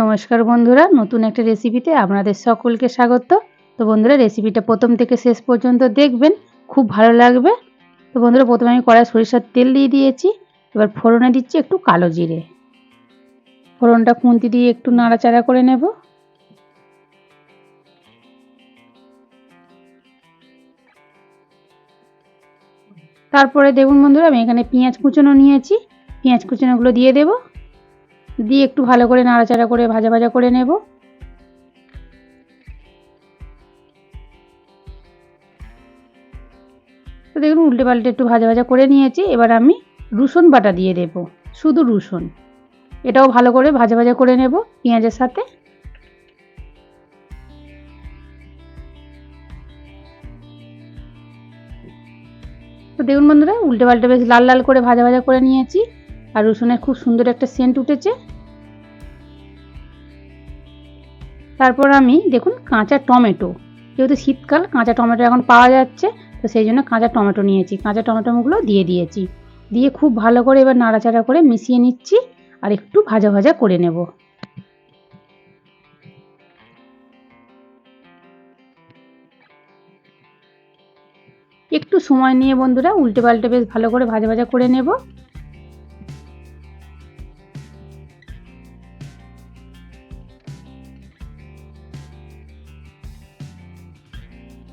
নমস্কার বন্ধুরা, নতুন একটা রেসিপিতে আপনাদের সকলকে স্বাগত। তো বন্ধুরা রেসিপিটা প্রথম থেকে শেষ পর্যন্ত দেখবেন, খুব ভালো লাগবে। তো বন্ধুরা, প্রথমে আমি কড়াই সরিষার তেল দিয়ে দিয়েছি, এবার ফোড়নে দিচ্ছি একটু কালো জিরে। ফোড়নটা খুন্তি দিয়ে একটু নাড়াচাড়া করে নেব। তারপরে দেখুন বন্ধুরা, আমি এখানে পেঁয়াজ কুচনো নিয়েছি, পেঁয়াজ কুচনোগুলো দিয়ে দেবো। দিয়ে একটু ভালো করে নাড়াচাড়া করে ভাজা ভাজা করে নেব। তো দেখুন, উল্টে পাল্টে একটু ভাজা ভাজা করে নিয়েছি। এবার আমি রসুন বাটা দিয়ে দেব, শুধু রসুন। এটাও ভালো করে ভাজা ভাজা করে নেব পেঁয়াজের সাথে। তো দেখুন বন্ধুরা, উল্টে পাল্টে বেশ লাল লাল করে ভাজা ভাজা করে নিয়েছি। আর রসুনের খুব সুন্দর একটা সেন্ট উঠেছে। তারপর আমি, দেখুন, কাঁচা টমেটো। যেহেতু শীতকাল, কাঁচা টমেটো এখন পাওয়া যাচ্ছে, তো সেই জন্য কাঁচা টমেটো নিয়েছি। কাঁচা টমেটোগুলো দিয়ে দিয়েছি। দিয়ে খুব ভালো করে এবার নাড়াচাড়া করে মিশিয়ে নিচ্ছি আর একটু ভাজা ভাজা করে নেব। একটু সময় নিয়ে বন্ধুরা, উল্টে পাল্টে বেশ ভালো করে ভাজা ভাজা করে নেব।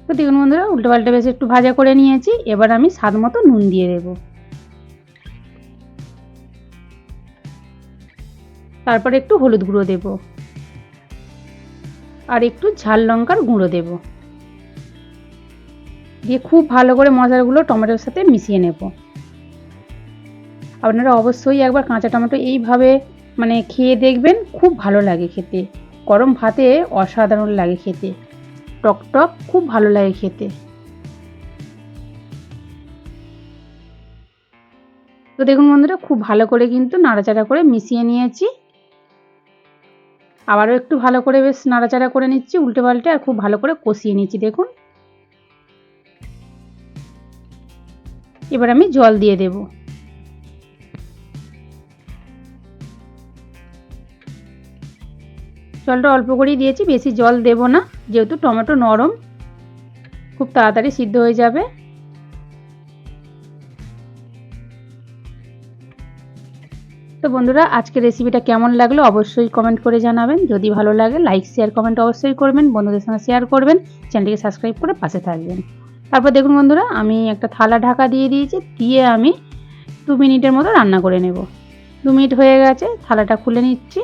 তো দেখুন বন্ধুরা উল্টো পাল্টে বেশ একটু ভাজা করে নিয়েছি। এবার আমি স্বাদ মতো নুন দিয়ে দেব। তারপরে একটু হলুদ গুঁড়ো দেব। আর একটু ঝাল লঙ্কার গুঁড়ো দেব। দিয়ে খুব ভালো করে মশলাগুলো টমেটোর সাথে মিশিয়ে নেব। আপনারা অবশ্যই একবার কাঁচা টমেটো এইভাবে মানে খেয়ে দেখবেন, খুব ভালো লাগে খেতে। গরম ভাতে অসাধারণ লাগে খেতে। টক টক, খুব ভালো লাগে খেতে। তো দেখুন বন্ধুরা, খুব ভালো করে কিন্তু নাড়াচাড়া করে মিশিয়ে নিয়েছি। আবারও একটু ভালো করে বেশ নাড়াচাড়া করে নিচ্ছি, উল্টে পাল্টে আর খুব ভালো করে কষিয়ে নিচ্ছি, দেখুন। এবার আমি জল দিয়ে দেবো। জলটা অল্প করেই দিয়েছি, বেশি জল দেব না, যেহেতু টমেটো নরম। খুব তাড়াতাড়ি সিদ্ধ হয়ে যাবে। তো বন্ধুরা আজকে রেসিপিটা কেমন লাগল অবশ্যই কমেন্ট করে জানাবেন। যদি ভালো লাগে লাইক শেয়ার কমেন্ট অবশ্যই করবেন, বন্ধুদের সঙ্গে শেয়ার করবেন চ্যানেলটিকে সাবস্ক্রাইব করে পাশে থাকবেন। তারপর দেখুন বন্ধুরা, আমি একটা থালা ঢাকা দিয়ে দিয়েছি, দিয়ে আমি দু মিনিটের মতো রান্না করে নেব। দু মিনিট হয়ে গেছে, থালাটা খুলে নিচ্ছি।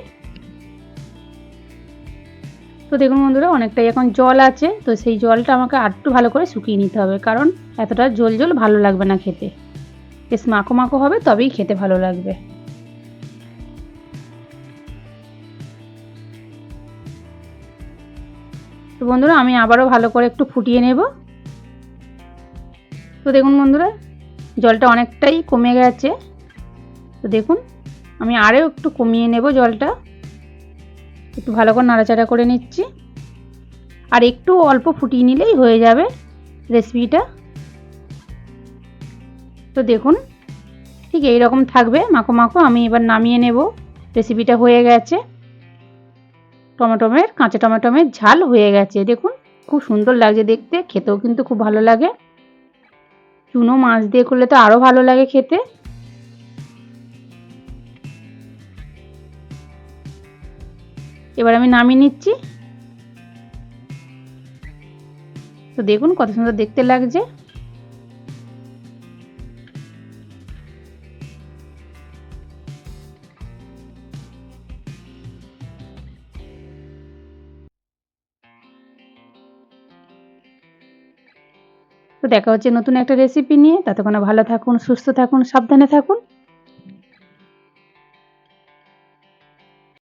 তো দেখুন বন্ধুরা, অনেকটাই এখন জল আছে, তো সেই জলটা আমাকে আরটু ভালো করে শুকিয়ে নিতে হবে, কারণ এতটা জল জল ভালো লাগবে না খেতে। বেশ মাখো মাখো হবে, তবেই খেতে ভালো লাগবে। তো বন্ধুরা, আমি আবারও ভালো করে একটু ফুটিয়ে নেব। তো দেখুন বন্ধুরা, জলটা অনেকটাই কমে গেছে। তো দেখুন, আমি আরও একটু কমিয়ে নেব জলটা। একটু ভালো করে নাড়াচাড়া করে নিচ্ছি। আর একটু অল্প ফুটিয়ে নিলেই হয়ে যাবে রেসিপিটা তো দেখুন, ঠিক এই রকম থাকবে। মাখো মাখো, আমি এবার নামিয়ে নেব। রেসিপিটা হয়ে গেছে। টমেটোমের, কাঁচা টমেটোমের ঝাল হয়ে গেছে। দেখুন, খুব সুন্দর লাগছে দেখতে। খেতেও কিন্তু খুব ভালো লাগে। চুনো মাছ দিয়ে করলে তো আরও ভালো লাগে খেতে। এবার আমি নামিয়ে নিচ্ছি। তো দেখুন কত সুন্দর দেখতে লাগছে। তো দেখা হচ্ছে নতুন একটা রেসিপি নিয়ে। ততক্ষণে ভালো থাকুন, সুস্থ থাকুন, সাবধানে থাকুন।